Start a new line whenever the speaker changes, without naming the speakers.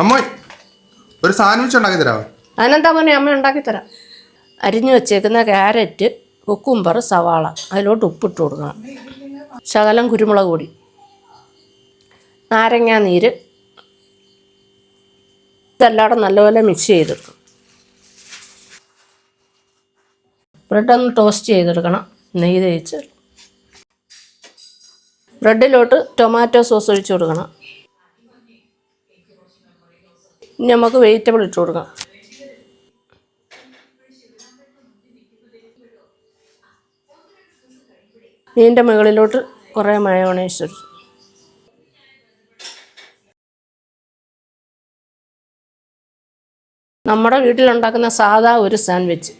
അമ്മ ഒരു സാൻഡ്വിച്ച് ഉണ്ടാക്കി തരാമോ
അതിനെന്താ മോനെ അമ്മ ഉണ്ടാക്കി തരാം. അരിഞ്ഞു വെച്ചേക്കുന്ന ക്യാരറ്റ് കുക്കുംബർ സവാള അതിലോട്ട് ഉപ്പിട്ട് കൊടുക്കണം. ശകലം കുരുമുളക് പൊടി നാരങ്ങാ നീര് ഇതെല്ലാടെ നല്ലപോലെ മിക്സ് ചെയ്തെടുക്കും ബ്രെഡ് ഒന്ന് ടോസ്റ്റ് ചെയ്തെടുക്കണം. നെയ്യ് തേച്ച്. ബ്രെഡിലോട്ട് ടൊമാറ്റോ സോസ് ഒഴിച്ച് കൊടുക്കണം. ഇനി നമുക്ക് വെജിറ്റബിൾ ഇട്ട് കൊടുക്കാം. ഇതിന്റെ മുകളിലോട്ട് കുറേ മയോണൈസ് ഇട്ടു നമ്മുടെ വീട്ടിലുണ്ടാക്കുന്ന സാധാ ഒരു സാൻഡ്വിച്ച്